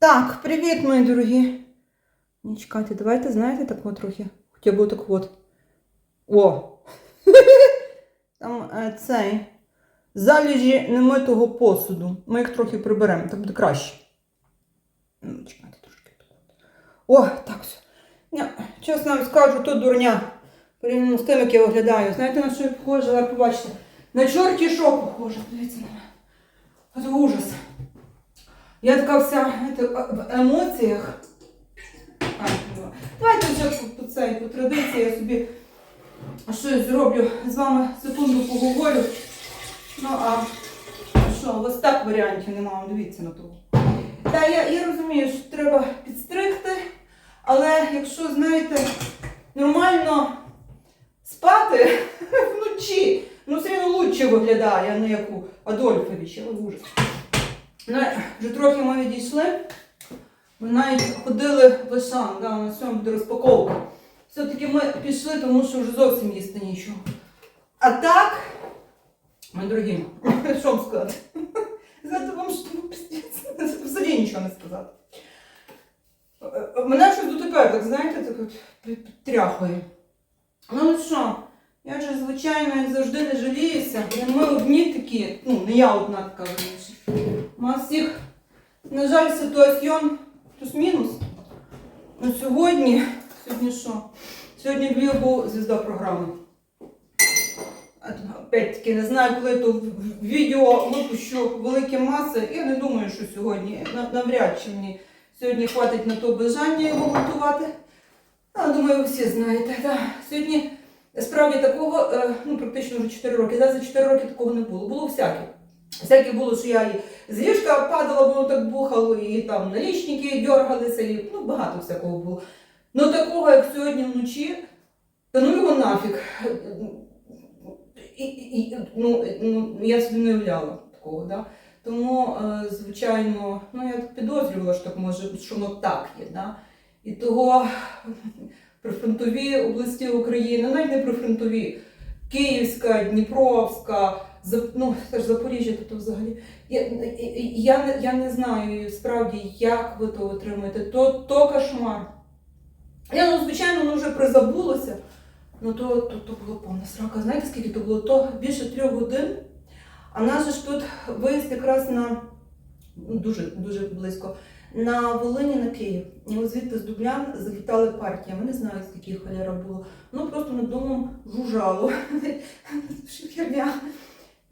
Так, привіт, мої дорогі. Не чекайте, давайте, знаєте, так от трохи. Хоча б так от. О! Там е, цей. Залежі немитого посуду. Ми їх трохи приберемо, так буде краще. Ну, чекайте трошки. О, так все. Ні, чесно вам скажу, то дурня. Порівняно з тим, як я виглядаю. Знаєте, на що я похожа, але побачите. На чорті що похожа. Дивіться на мене. Це ужас. Я така вся в емоціях. Ну, Давайте вже по, цей, по традиції я собі щось зроблю. З вами секунду поговорю. Ну а що, вас так варіантів немає, дивіться на того. Та я, я розумію, що треба підстригти, але якщо, знаєте, нормально спати вночі, ну все одно лучше виглядає, а не як у Адольфовича, ужас. Вже трохи ми відійшли. Ми навіть ходили в да, на сьогодні буде розпаковка. Все-таки ми пішли, тому що вже зовсім їсти нічого. А так, мої дорогі, що вам сказати? Знаєте, вам що ну, взагалі нічого не сказати. Е, Мене щось дотепер, так знаєте, так от підтряхує. Ну що, я ж звичайно, як завжди, не жаліюся. Ми одні такі, ну, не я одна така. У нас всіх, на жаль, ситуаціон плюс-мінус. Ну, сьогодні, сьогодні що? Сьогодні Львів був звізда програми. Опять-таки, не знаю, коли то в- в відео випущу великі маси. Я не думаю, що сьогодні, навряд чи мені сьогодні хватить на то бажання його готувати. А, думаю, ви всі знаєте. Да. Сьогодні справді такого, е, ну практично вже 4 роки. Да, за 4 роки такого не було. Було всяке. Всяке було, що я і з ліжка падала, воно так бухало, і там налічники дергалися, і ну, багато всякого було. Ну такого, як сьогодні вночі, ну його нафіг. І, і, ну, ну, я собі не уявляла такого, да? Тому, е, звичайно, ну я так підозрювала, що так може, що воно так є. Да? І того прифронтові області України, навіть не прифронтові, Київська, Дніпровська, ну, теж Запоріжжя, тобто взагалі. Я, я, я не знаю справді, як ви то отримуєте. То, то кошмар. Я, ну, звичайно, воно вже призабулося. Ну то, то, то було повна срака. Знаєте, скільки то було? То більше трьох годин. А наш ж тут виїзд якраз на ну, дуже дуже близько. На Волині на Київ. І ось звідти з Дублян залітали партіями. Не знаю, скільки халяра було. Ну просто над домом жужжало. Що херня.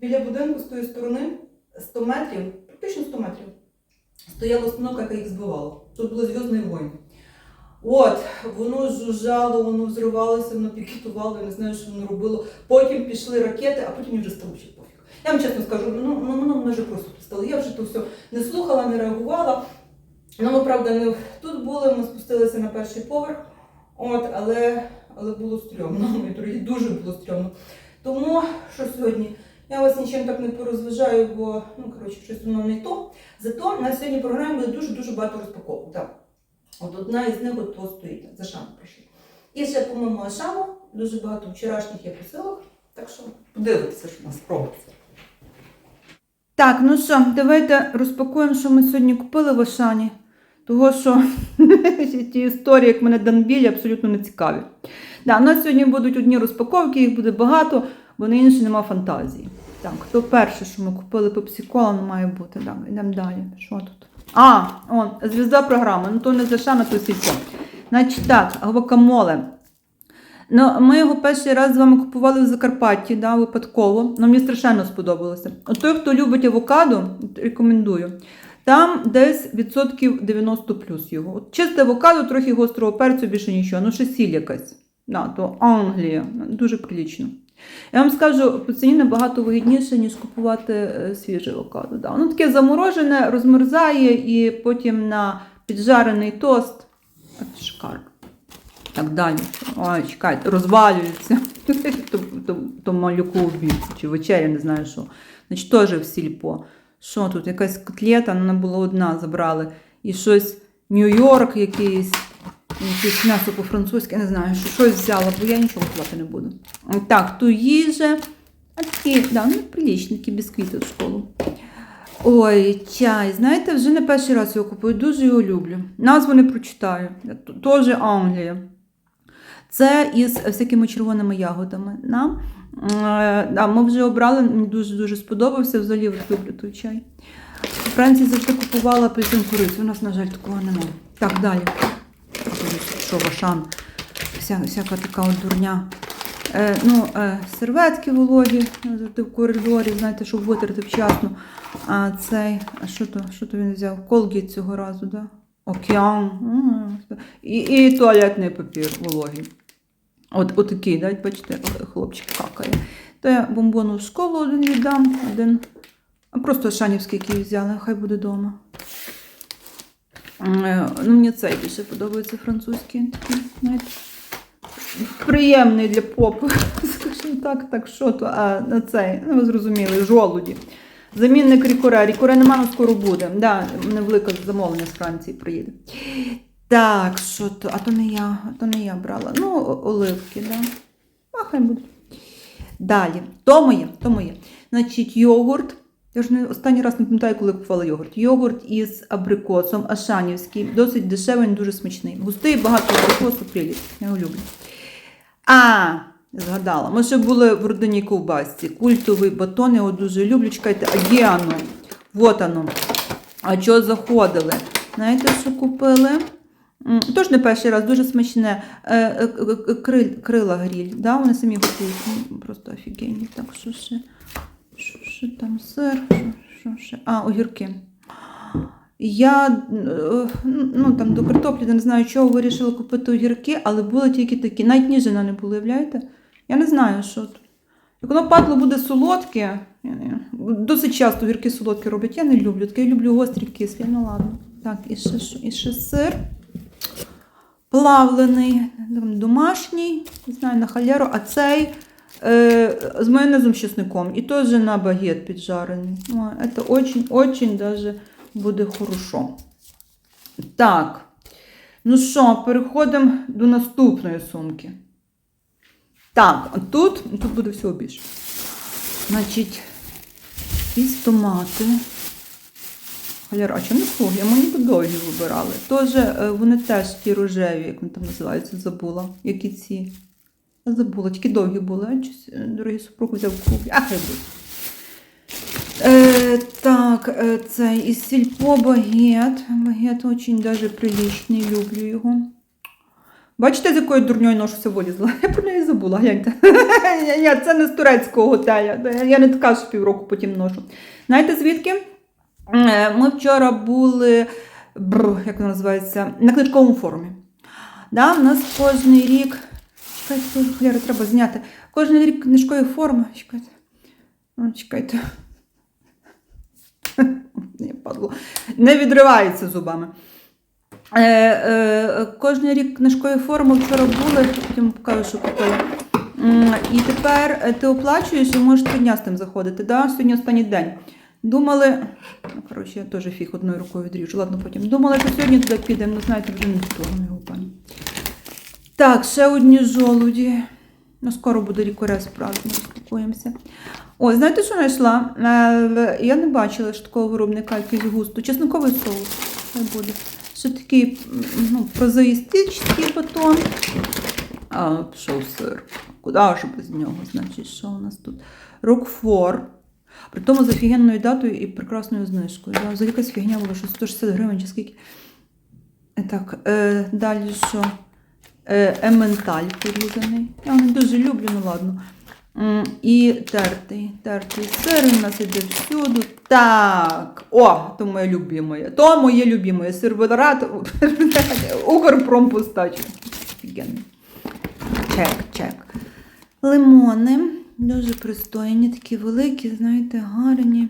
Біля будинку з тої сторони 100 метрів, практично 100 метрів, стояла установка, яка їх збивала. Тут було зв'язний вогонь. От, воно жужжало, воно взривалося, воно пікетувало, я не знаю, що воно робило. Потім пішли ракети, а потім вже стало ще пофіг. Я вам чесно скажу, ну, ну, ну мене вже просто стало. Я вже то все не слухала, не реагувала. Ну, ми, правда, не тут були, ми спустилися на перший поверх, от, але, але було стрьомно, мої дуже було стрьомно. Тому що сьогодні я вас нічим так не порозважаю, бо ну, коротше, щось воно не то. Зато на сьогодні програмі буде дуже-дуже багато розпаковок. Так. От одна із них от тут стоїть, за шану прийшли. І ще, по-моєму, Ашану, дуже багато вчорашніх є посилок, так що подивитися, що нас спробується. Так, ну що, давайте розпакуємо, що ми сьогодні купили в Ашані. Того, що ті історії, як мене Данбілі, абсолютно не цікаві. Да, у нас сьогодні будуть одні розпаковки, їх буде багато, бо на інше нема фантазії. Так, хто перше, що ми купили пепсі-кола, має бути. Так, йдемо далі. Що тут? А, он, звізда програми. Ну то не за шана, то сільцо. Значить так, гвакамоле. Ну, ми його перший раз з вами купували в Закарпатті, да, випадково. Ну, мені страшенно сподобалося. От той, хто любить авокадо, рекомендую. Там десь відсотків 90 плюс його. От чисте авокадо, трохи гострого перцю, більше нічого. Ну, ще сіль якась. Да, то Англія. Дуже прилічно. Я вам скажу, по ціні набагато вигідніше, ніж купувати е, свіже авокадо. Да. Воно таке заморожене, розмерзає і потім на піджарений тост. От. Так далі. Ой, чекайте, розвалюється. то, то, то малюку обід, чи вечеря, не знаю що. Значить, теж в сільпо. Що тут? Якась котлета, вона була одна, забрали. І щось Нью-Йорк якийсь. Якесь м'ясо по-французьки, не знаю, що щось взяла, бо я нічого готувати не буду. Так, ту їжа. А такі, да, ну, прилічні, такі бісквіти в школу. Ой, чай. Знаєте, вже не перший раз його купую, дуже його люблю. Назву не прочитаю. Теж Англія. Це із всякими червоними ягодами. Да? Е, да, ми вже обрали, мені дуже-дуже сподобався. Взагалі люблю той чай. У Франції завжди купувала апельсин курицю. У нас, на жаль, такого немає. Так, далі. Що Вашан? Вся, всяка така дурня. Е, ну, е, серветки вологі завжди в коридорі, знаєте, щоб витерти вчасно. А цей, що то, що то він взяв? Колгіт цього разу, да? Океан. І, і туалетний папір вологий. От, отакий, да, бачите, хлопчик какає. То я бомбону в школу один віддам, один. Просто шанівський, який взяли, хай буде вдома. Е, Ну, мені цей більше подобається французький. Такий, знаєте, приємний для попи. Скажімо так, так що то, а на цей, ну ви зрозуміли, жолуді. Замінник рікоре. Рікоре нема, але скоро буде. Да, невелике замовлення з Франції приїде. Так, що то, а то не я, а то не я брала. Ну, оливки, да. А хай буде. Далі. То моє, то моє. Значить, йогурт. Я ж не останній раз не пам'ятаю, коли купувала йогурт. Йогурт із абрикосом, ашанівський, досить дешевий, дуже смачний. Густий, багато абрикосу, приліт. Я його люблю. А, згадала. Ми ще були в родині ковбасці. Культовий батон, я його дуже люблю. Чекайте, а є? Вот оно. А що заходили? Знаєте, що купили? Тож не перший раз, дуже смачне. Е, е, крила гріль. Да? Вони самі готують. Просто офігенні. Так, що ще? Що там? Сир? Що, що ще? А, огірки. Я е, ну, там, до картоплі не знаю, чого вирішила купити огірки, але були тільки такі. Навіть ніжина не було, уявляєте? Я не знаю, що тут. Як воно падло буде солодке, досить часто огірки солодкі роблять. Я не люблю. Таке я люблю гострі кислі. Ну ладно. Так, і ще, і ще сир плавлений, домашній, не знаю, на халяру, а цей е, з майонезом з чесником. І теж на багет піджарений. О, це очень, очень даже буде хорошо. Так. Ну що, переходимо до наступної сумки. Так, тут, тут буде всього більше. Значить, якісь томати. Халяра, а чому? Ми ніби довгі вибирали. Тож е, вони теж ті рожеві, як вони там називаються, забула. Які ці. Я забула, тільки довгі були. Щось, е, дорогий взяв круглі. А хай будуть. Е, так, е, цей із сільпо багет. Багет очень даже приличний, люблю його. Бачите, з якою дурньою ношуся вилізла? Я про неї забула, гляньте. Ні, це не з турецького готеля. Я не така, що півроку потім ношу. Знаєте звідки? Е, Ми вчора були, бр, як називається, на книжковому форумі. Да, у нас кожен рік. Чекайте, треба зняти. Кожен рік книжкові форуми. Чекайте. О, чекайте. Не падло. Не відривається зубами. Е, е, кожен рік книжкові форуми вчора були, потім покажу, що купила. І тепер е, ти оплачуєш і можеш три дня з тим заходити. Да? Сьогодні останній день. Думали, ну, коротше, я теж фіг одною рукою відріжу, ладно потім. Думали, що сьогодні туди підемо, ну знаєте, вже не того, не пані. Так, ще одні жолуді. Ну, скоро буде рікоре справді, ми розпакуємося. Ой, знаєте, що знайшла? Е, Я не бачила що такого виробника якийсь густо. Чесниковий соус. Хай буде. Ще такий ну, прозаїстичний батон. А, пішов сир. Куди ж без нього? Значить, що у нас тут? Рокфор. При тому з офігенною датою і прекрасною знижкою. Да, взагалі якась фігня була, що 160 гривень чи скільки. Е, Так, е, далі що? Е, ементаль порізаний. Я не дуже люблю, ну ладно. І тертий, тертий сир у нас іде всюди. Так. О, то моє любимое. То моє любимое. Сервеларат Укрпромпостач. Чек, чек. Лимони. Дуже пристойні, такі великі, знаєте, гарні.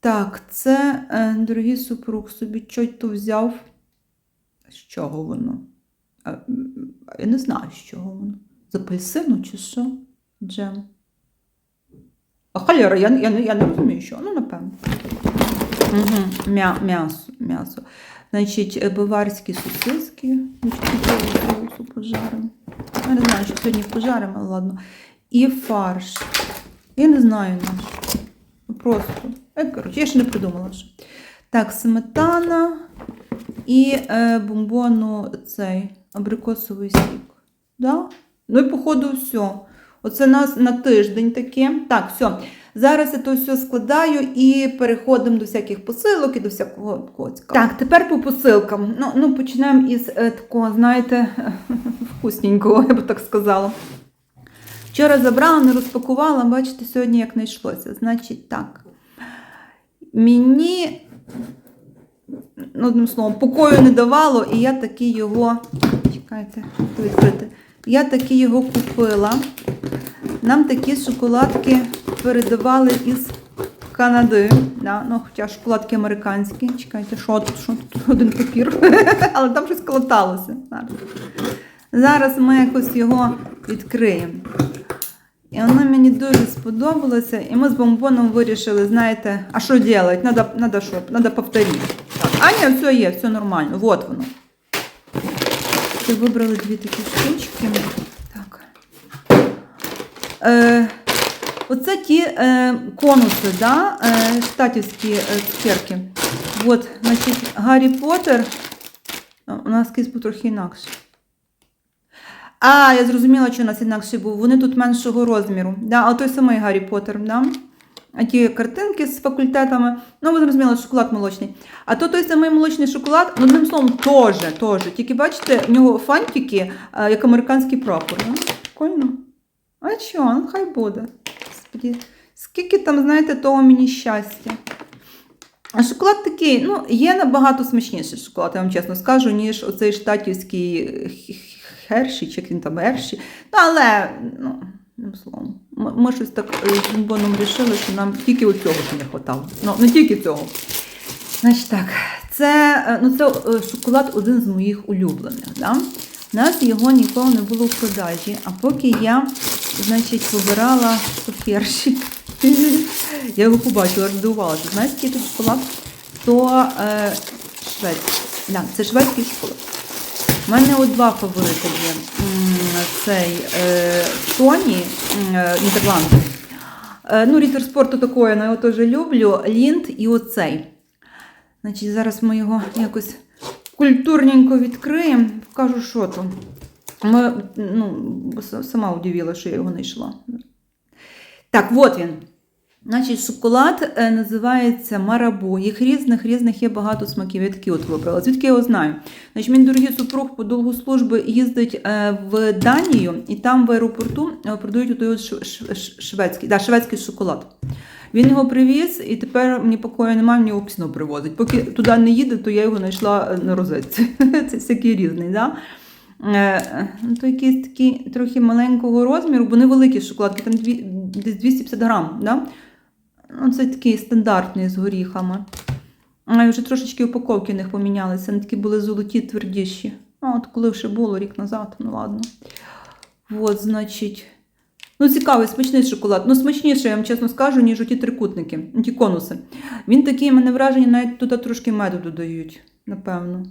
Так, це, е, дорогий супруг, собі щось то взяв. З чого воно? Я не знаю, з чого воно. З апельсину чи що? Джем. А халяра, я, я, я не розумію, що. Ну, напевно. Угу. М'я, м'ясо, м'ясо. Значить, е, баварські сосиски. Пожаримо. Я не знаю, що сьогодні пожаримо, але ладно. І фарш. Я не знаю наш. Просто Е, коротше, я ще не придумала. Що. Так, сметана і е, бомбону цей абрикосовий сік. Да? Ну і походу все. Оце нас на тиждень таке. Так, все. Зараз я то все складаю і переходимо до всяких посилок і до всякого цікавого. Так, тепер по посилкам. Ну, ну почнемо із е, такого, знаєте, вкусненького, я би так сказала. Вчора забрала, не розпакувала, бачите, сьогодні як не йшлося. Значить, так. Мені, одним словом, покою не давало, і я таки його. Чекайте, відкрити. Я таки його купила. Нам такі шоколадки передавали із Канади. Да? Ну, хоча шоколадки американські. Чекайте, що тут? Що тут один папір? Але там щось колоталося. Зараз. Зараз ми якось його відкриємо. І воно мені дуже сподобалося. І ми з бомбоном вирішили, знаєте, а що робити? Надо повторити. А ні, все є, все нормально. Вот воно. Це вибрали дві такі штучки. Так. Е, оце ті е, конуси, да? е, штатівські е. От, значить, Гаррі Поттер. У нас якийсь був трохи інакше. А, я зрозуміла, що у нас інакше був. Вони тут меншого розміру. Да? А той самий Гаррі Поттер, да? Ті картинки з факультетами. Ну, ви зрозуміли, шоколад молочний. А то той самий молочний шоколад, ну, одним словом, теж, теж. Тільки бачите, в нього фантики, як американський прапор. Ну, прикольно. А що, ну хай буде. Господі, скільки там, знаєте, того мені щастя. А шоколад такий, ну, є набагато смачніший шоколад, я вам чесно скажу, ніж оцей штатівський херші, чи він там ерші. Ну, але, ну, одним словом, ми, ми щось так е, з Бомбоном рішили, що нам тільки оцього не вистачало. Ну, не тільки цього. Значить так, це, е, ну, це е, шоколад один з моїх улюблених. Да? У нас його ніколи не було в продажі, а поки я, значить, вибирала перші, я його побачила, аж здивувалася. Знаєте, який тут шоколад? То е, шведський. Да, це шведський шоколад. У мене от два фаворити є. Цей е, Соні, м, е, Нідерланди. Е, ну, Рітер спорту такої, я його теж люблю. Лінд і оцей. Значить, зараз ми його якось культурненько відкриємо. Покажу, що тут. Ми, ну, сама удивила, що я його знайшла. Так, от він. Значить, шоколад е, називається Марабу. Їх різних, різних є багато смаків. Я такі от вибрала. Звідки я його знаю? Значить, мій дорогий супруг по довгу службу їздить е, в Данію, і там в аеропорту е, продають той шведський, да, шведський шоколад. Він його привіз, і тепер мені покою немає, мені його постійно привозить. Поки туди не їде, то я його знайшла на розетці. Це всякий різний. Да? Ну, то якийсь такий трохи маленького розміру, бо невеликі шоколадки, там десь 250 грам. Да? Ну, це такий стандартний з горіхами. А вже трошечки упаковки в них помінялися, вони такі були золоті, твердіші. А от коли ще було рік назад, ну ладно. От, значить. Ну, цікавий, смачний шоколад. Ну, смачніший, я вам чесно скажу, ніж оті трикутники, ті конуси. Він такий, мене враження, навіть туди трошки меду додають, напевно.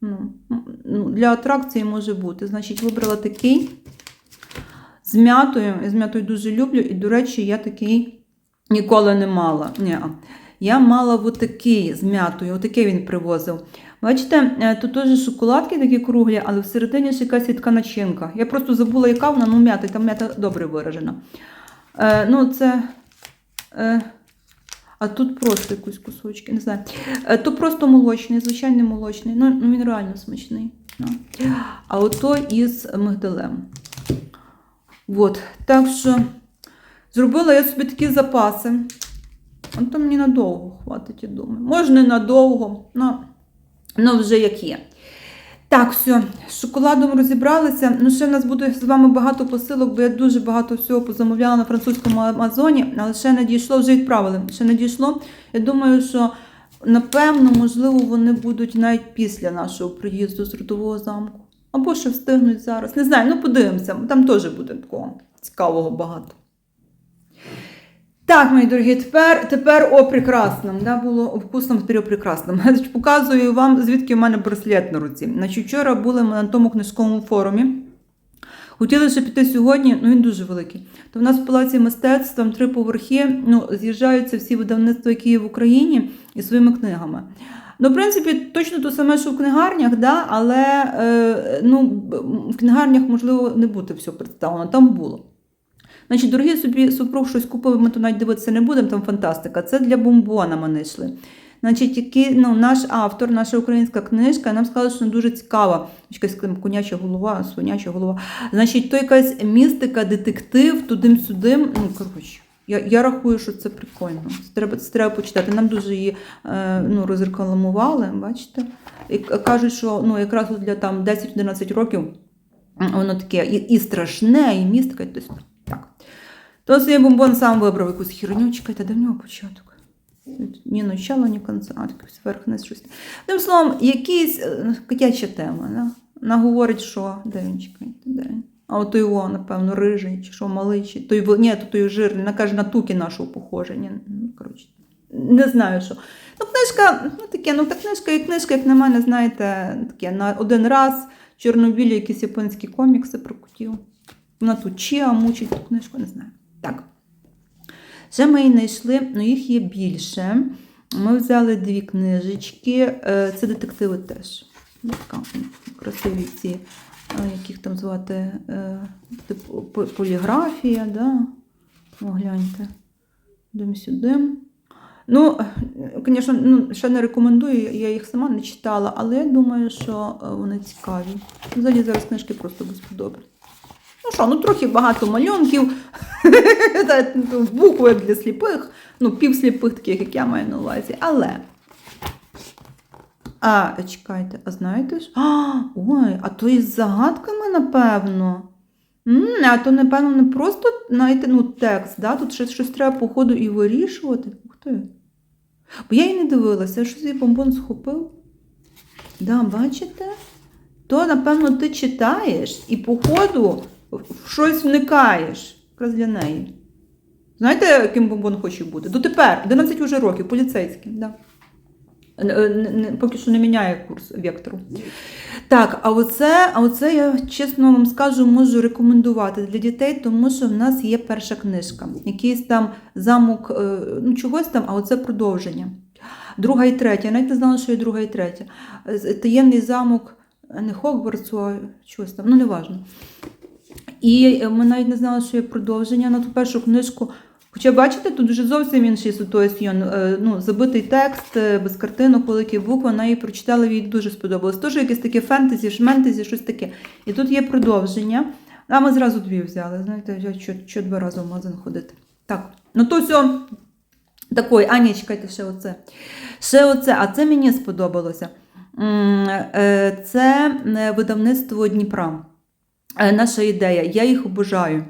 Ну, ну, для атракції може бути. Значить, вибрала такий з м'ятою. Я з м'ятою дуже люблю. І, до речі, я такий ніколи не мала. Ні. Я мала отакий з м'ятою, отакий він привозив. Бачите, е, тут теж шоколадки такі круглі, але всередині ще якась така начинка. Я просто забула, яка вона, ну м'ята, там м'ята добре виражена. Е, ну, це. Е, а тут просто якісь кусочки, не знаю. Е, то просто молочний, звичайний молочний. Ну, ну він реально смачний. Ну. А ото із мигдалем. От. Так що зробила я собі такі запаси. Ну, то мені надовго хватить, я думаю. Може, не надовго, ну вже як є. Так, все, з шоколадом розібралися. Ну, ще в нас буде з вами багато посилок, бо я дуже багато всього позамовляла на французькому Амазоні, але ще не дійшло, вже відправили. Ще не дійшло. Я думаю, що напевно, можливо, вони будуть навіть після нашого приїзду з Рудового замку. Або ще встигнуть зараз. Не знаю, ну подивимося, там теж буде такого цікавого багато. Так, мої дорогі, тепер, тепер о прекрасному. Да, було о вкусному, тепер о прекрасному. Значить, Показую вам, звідки в мене браслет на руці. Значить, вчора були ми на тому книжковому форумі. Хотіли ще піти сьогодні, ну він дуже великий. То в нас в палаці мистецтв там три поверхи, ну, з'їжджаються всі видавництва, які є в Україні, і своїми книгами. Ну, в принципі, точно те саме, що в книгарнях, да, але е, ну, в книгарнях, можливо, не буде все представлено, там було. Значить, дорогі собі супруг щось купив, ми то навіть дивитися не будемо, там фантастика. Це для бомбона ми знайшли. Значить, який, ну, наш автор, наша українська книжка, нам сказали, що вона дуже цікава. Якась коняча голова, свиняча голова. Значить, то якась містика, детектив, тудим-сюдим. Ну, коротше, я, я рахую, що це прикольно. Це треба, це треба почитати. Нам дуже її е, ну, розрекламували, бачите. І кажуть, що ну, якраз для там 10-11 років воно таке і, і страшне, і містика, і. То свій бомбон сам вибрав якусь херню, чекайте, де в нього початок? Ні начало, ні кінця, а зверх не щось. Тим словом, якийсь е, котяча тема. Да? Вона говорить, що де він чекайте, де він? А от його, напевно, рижий, чи що малий, чи той, ні, то той жирний. Вона каже, на туки нашого похоже. Ні, ну, коротше, не знаю що. Ну, книжка, ну таке, ну та книжка і книжка, як на мене, знаєте, таке на один раз чорнобілі якісь японські комікси про котів. Вона тут Чіа мучить ту книжку, не знаю. Так. Ще ми знайшли, ну їх є більше. Ми взяли дві книжечки. е, Це детективи теж. Красиві ці, е, як їх там звати, е, типу, поліграфія, да? О, гляньте. Дим сюди. Ну, звісно, ну, ще не рекомендую, я їх сама не читала, але я думаю, що вони цікаві. Взагалі зараз книжки просто безподобні. Ну що, ну трохи багато малюнків, ну, букви для сліпих, ну, півсліпих, таких, як я маю на увазі. Але. А, чекайте, а знаєте ж? А, ой, а то із загадками, напевно. М, а то, напевно, не просто знаєте, ну, текст, да? тут щось, щось треба, походу, і вирішувати. Ух ти. Бо я і не дивилася, я щось її бомбон схопив. Да, бачите? То, напевно, ти читаєш і, походу, щось вникаєш. Якраз для неї. Знаєте, яким бомбон хоче бути? Дотепер, 11 уже років, поліцейським. Да. Е, не- не- Поки що не міняє курс вектору. Так, а оце, а оце я чесно вам скажу, можу рекомендувати для дітей, тому що в нас є перша книжка. Якийсь там замок, е, ну чогось там, а оце продовження. Друга і третя. Я навіть не знала, що є друга і третя. Таємний замок е, не Хогвартсу, а чогось там, ну неважно. І е, ми навіть не знали, що є продовження на ту першу книжку. Хоча, бачите, тут вже зовсім інший ситуаціон. Е, Ну, забитий текст, е, без картинок, великі букви, вона її прочитала, їй дуже сподобалось. Теж якесь таке фентезі, шментезі, щось таке. І тут є продовження. А ми зразу дві взяли. Знаєте, я що, що два рази в магазин ходити. Так, ну то все. Такої, а ні, чекайте, ще оце. Ще оце, а це мені сподобалося. Це видавництво Дніпра. Е, Наша ідея, я їх обожаю.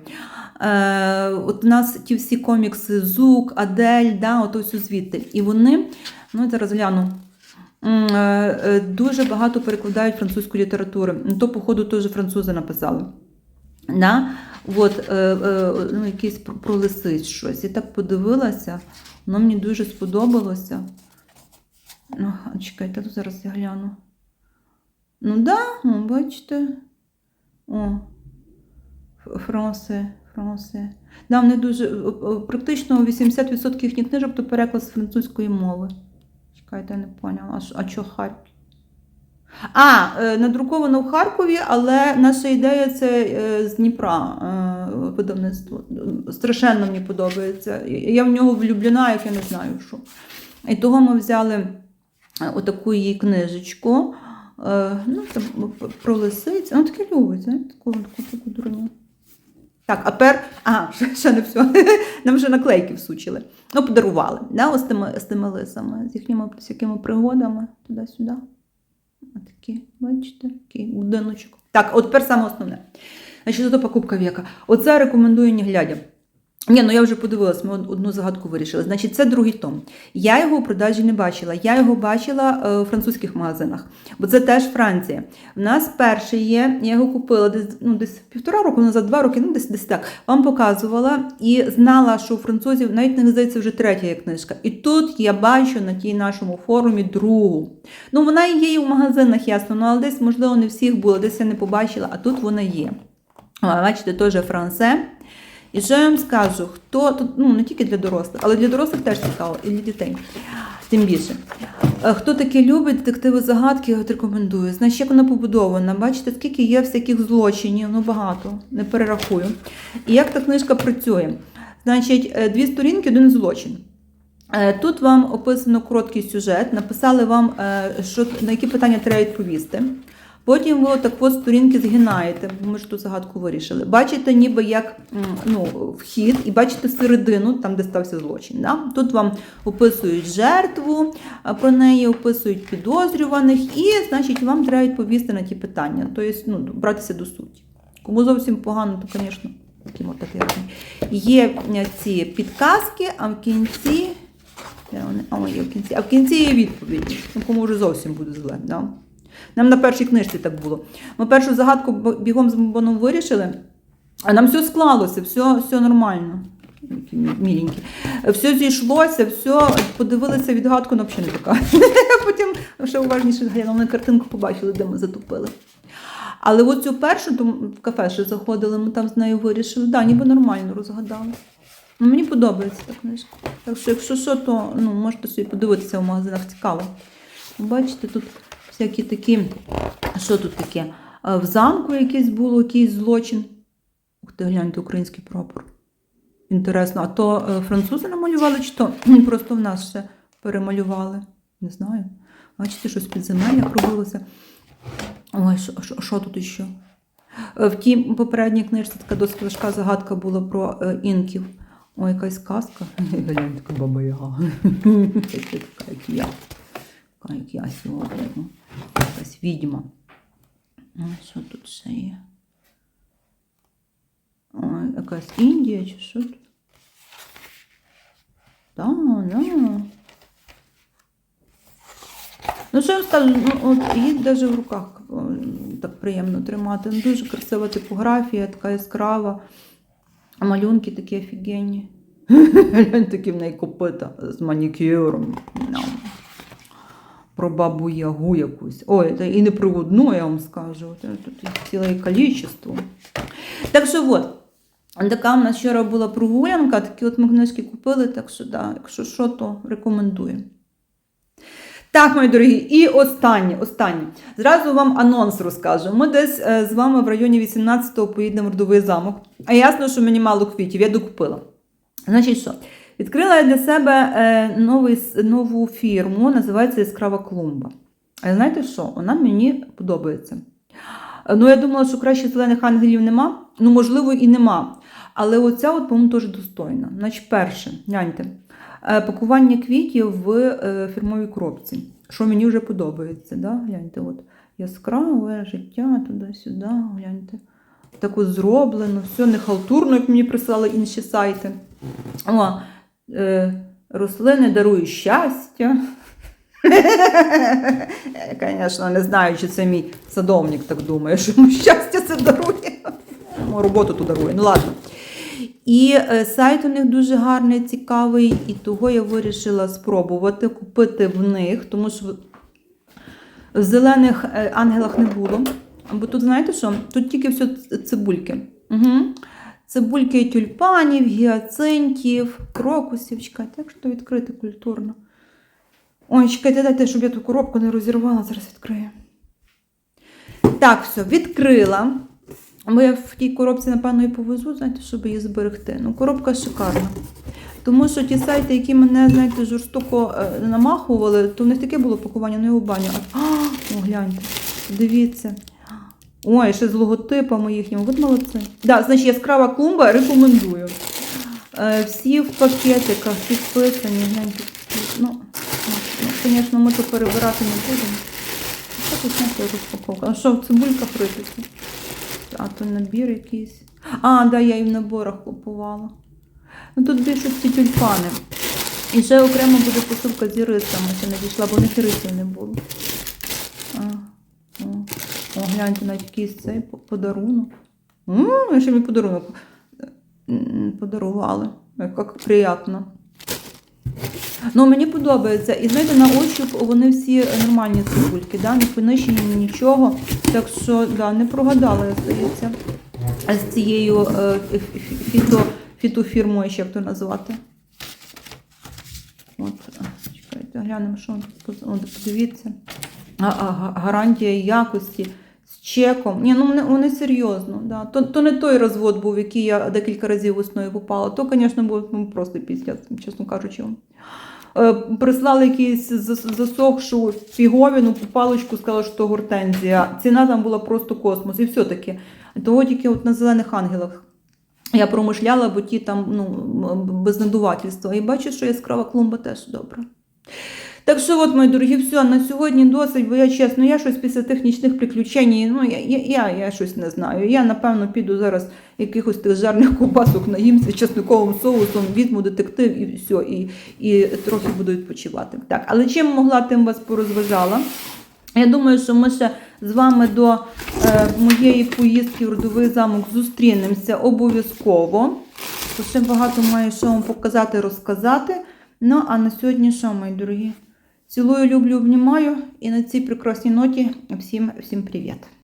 Е, от у нас ті всі комікси Зук, Адель, да, от ось звідти. І вони, ну зараз гляну, е, дуже багато перекладають французьку літературу. Ну, То, походу, теж французи написали. Да? От, ну, якийсь про, про лисиць щось. Я так подивилася, воно мені дуже сподобалося. Ну, чекайте, тут зараз я гляну. Ну да, ну, бачите. О, Ф- Франси, Франси. Да, вони дуже о, о, практично 80% їхніх книжок то переклад з французької мови. Чекайте, я не поняла. А, що- Харків? А, е, надруковано в Харкові, але наша ідея це е, з Дніпра е, видавництво. Страшенно мені подобається. Я в нього влюблена, як я не знаю що. І того ми взяли е, отаку її книжечку. Е, ну, там, про лисиць. Ну, таке любить, знаєте, таку, таку, таку дурню. Так, а тепер, ага, ще, ще не все. Нам вже наклейки всучили. Ну, подарували, да, ось з тими, з тими лисами, з їхніми всякими пригодами туди-сюди. Отакі, бачите, такий будиночок. Так, от тепер саме основне. Значить, це покупка віка. Оце рекомендую не глядя. Ні, ну я вже подивилась, ми одну загадку вирішили. Значить, це другий том. Я його у продажі не бачила. Я його бачила е, у французьких магазинах, бо це теж Франція. У нас перший є, я його купила десь, ну, десь півтора року назад, два роки, ну десь десь так. Вам показувала і знала, що у французів навіть не здається вже третя книжка. І тут я бачу на тій нашому форумі другу. Ну, вона є і в магазинах, ясно, ну, але десь, можливо, не всіх було, десь я не побачила, а тут вона є. О, бачите, теж франце. І що я вам скажу, хто ну не тільки для дорослих, але для дорослих теж цікаво, і для дітей. Тим більше. Е, Хто таки любить детективи загадки, я рекомендую. Значить, як вона побудована. Бачите, скільки є всяких злочинів, ну багато, не перерахую. І як та книжка працює? Значить, е, дві сторінки, один злочин. Е, Тут вам описано короткий сюжет, написали вам, що, на які питання треба відповісти. Потім ви так от сторінки згинаєте, бо ми ж ту загадку вирішили. Бачите, ніби як ну, вхід, і бачите середину, там, де стався злочин. Да? Тут вам описують жертву, про неї описують підозрюваних, і, значить, вам треба відповісти на ті питання, тобто ну, братися до суті. Кому зовсім погано, то, звісно, таким от такий. Є е, ці підказки, а в кінці. Де вони? А, в кінці. А в кінці є відповіді. Ну, кому вже зовсім буде зле. Да? Нам на першій книжці так було. Ми першу загадку бігом з бомбоном вирішили, а нам все склалося, все, все нормально. Міленькі. Все зійшлося, все, подивилися відгадку, ну взагалі не така. Потім ще уважніше глянули картинку, побачили, де ми затупили. Але оцю першу то в кафе ще заходили, ми там з нею вирішили. Да, ніби нормально розгадали. Ну, Мені подобається та книжка. Так що, якщо що, то ну, можете собі подивитися в магазинах цікаво. Бачите, тут всякі такі. Що тут таке? Е, В замку якийсь було, якийсь злочин. Ух ти, гляньте, український прапор. Інтересно, а то е, французи намалювали, чи то просто в нас ще перемалювали? Не знаю. Бачите, щось підземелля пробилося. Ой, що, що, що тут іще? Е, В тій попередній книжці така досить важка загадка була про інків. Ой, якась казка. Глянь, така баба Яга. Така, як я. Така, як я сьогодні. Якась відьма. Що тут ще є? Ой, якась Індія чи що тут? Так, да. Ну, що я скажу, ну, от її навіть в руках так приємно тримати. Ну, дуже красива типографія, така яскрава. А малюнки такі офігенні. Такі в неї копита з манікюром. Про бабу Ягу якусь. Ой, та і не про одну, я вам скажу. Тут ціле кількість. Так що от. Така в нас вчора була прогулянка, такі от ми книжки купили, так що, да, якщо що, то рекомендую. Так, мої дорогі, і останнє, останнє. Зразу вам анонс розкажу. Ми десь е, з вами в районі 18-го поїдемо в Родовий замок. А ясно, що мені мало квітів, я докупила. Значить що? Відкрила я для себе е, новий, нову фірму, називається Яскрава клумба. А знаєте що? Вона мені подобається. Ну, я думала, що краще зелених ангелів нема. Ну, можливо, і нема. Але оця, от, по-моєму, теж достойна. Значить, перше, гляньте, е, пакування квітів в е, фірмовій коробці, що мені вже подобається. Да? Гляньте, от яскраве життя туди-сюди, гляньте. Так от зроблено, все не халтурно, як мені прислали інші сайти. О, рослини дарують щастя. Звісно, не знаю, чи це мій садовник так думає, що йому щастя це дарує. Роботу то дарує. Ну ладно. І е, сайт у них дуже гарний, цікавий, і того я вирішила спробувати купити в них, тому що в- в зелених е, ангелах не було. Бо тут, знаєте що? Тут тільки все цибульки. Угу. Цибульки тюльпанів, гіацинтів, крокусів. Чекайте, як ж то відкрити культурно. Ой, чекайте, дайте, щоб я ту коробку не розірвала, зараз відкрию. Так, все, відкрила. Бо я в тій коробці, напевно, і повезу, знаєте, щоб її зберегти. Ну, коробка шикарна. Тому що ті сайти, які мене, знаєте, жорстоко е, намахували, то в них таке було пакування, ну його баню. А, о, гляньте, дивіться. Ой, ще з логотипами їхніми. От молодці. Да, значить, яскрава клумба рекомендую. Е, всі в пакетиках підписані. Гляньте. Ну, звісно, ми то перебирати не будемо. Що тут знаєте, розпаковка? А що, в цибульках ритися? А то набір якийсь. А, да, я і в наборах купувала. Ну тут більшості тюльпани. І ще окремо буде посилка з ірисами, ще надійшла, бо них ірисів не було. Гляньте, навіть якийсь цей подарунок. М, ще мені подарунок подарували. Як приємно. Ну, мені подобається. І знаєте, на ощуп вони всі нормальні цибульки, да? не понищені, нічого. Так що, да, не прогадала, здається. з цією е, фі- фі- фіто, фітофірмою, ще як то назвати. От, чекайте, глянемо, що. Подивіться. А, а, гарантія якості чеком. Ні, ну вони, серйозно. Да. То, то не той розвод був, який я декілька разів весною попала. То, звісно, був ну, просто після, чесно кажучи. Е, Прислали зас- засохшу фіговіну паличку, сказали, що то гортензія. Ціна там була просто космос. І все-таки. Того тільки от на зелених ангелах я промишляла, бо ті там ну, без надувательства. І бачу, що яскрава клумба теж добра. Так що, от, мої дорогі, все, на сьогодні досить, бо я чесно, я щось після технічних приключень, ну я, я, я, я щось не знаю. Я, напевно, піду зараз якихось тих жарних ковбасок наїмся чесниковим соусом, візьму детектив і все, і, і трохи буду відпочивати. Так, але чим могла, тим вас порозважала. Я думаю, що ми ще з вами до е, моєї поїздки в родовий замок зустрінемося обов'язково. Бо ще багато маю що вам показати, розказати. Ну, а на сьогодні що, мої дорогі? Цілую, люблю, обнімаю. І на цій прекрасній ноті всім, всім привіт.